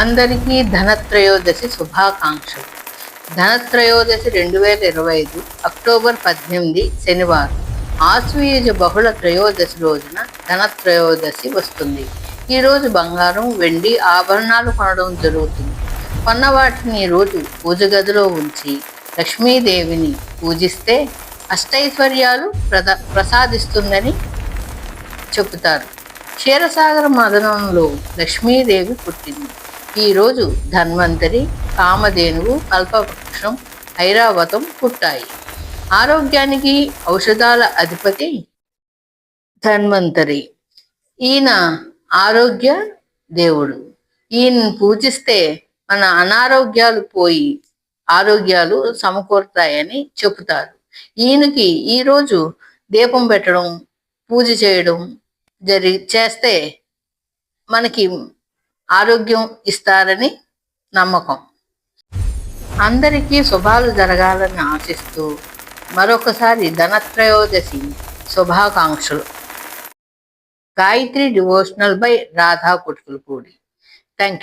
అందరికీ ధనత్రయోదశి శుభాకాంక్షలు. ధనత్రయోదశి రెండు వేల ఇరవై ఐదు అక్టోబర్ పద్దెనిమిది శనివారం. ఆశ్వయుజ బహుళ త్రయోదశి రోజున ధనత్రయోదశి వస్తుంది. ఈరోజు బంగారం వెండి ఆభరణాలు కొనడం జరుగుతుంది. కొన్న వాటిని ఈరోజు రోజు పూజ గదిలో ఉంచి లక్ష్మీదేవిని పూజిస్తే అష్టైశ్వర్యాలు ప్రద ప్రసాదిస్తుందని చెబుతారు. క్షీరసాగర మదనంలో లక్ష్మీదేవి పుట్టింది. ఈరోజు ధన్వంతరి కామధేనువు కల్పవృక్షం ఐరావతం పుట్టాయి. ఆరోగ్యానికి ఔషధాల అధిపతి ధన్వంతరి. ఈయన ఆరోగ్య దేవుడు. ఈయన పూజిస్తే మన అనారోగ్యాలు పోయి ఆరోగ్యాలు సమకూరుతాయని చెబుతారు. ఈయనకి ఈరోజు దీపం పెట్టడం పూజ చేయడం జరి చేస్తే మనకి ఆరోగ్యం ఇస్తారని నమ్మకం. అందరికీ శుభాలు జరగాలని ఆశిస్తూ మరొకసారి ధనత్రయోదశి శుభాకాంక్షలు. Gayatri devotional by Radha Puttukulapudi thank you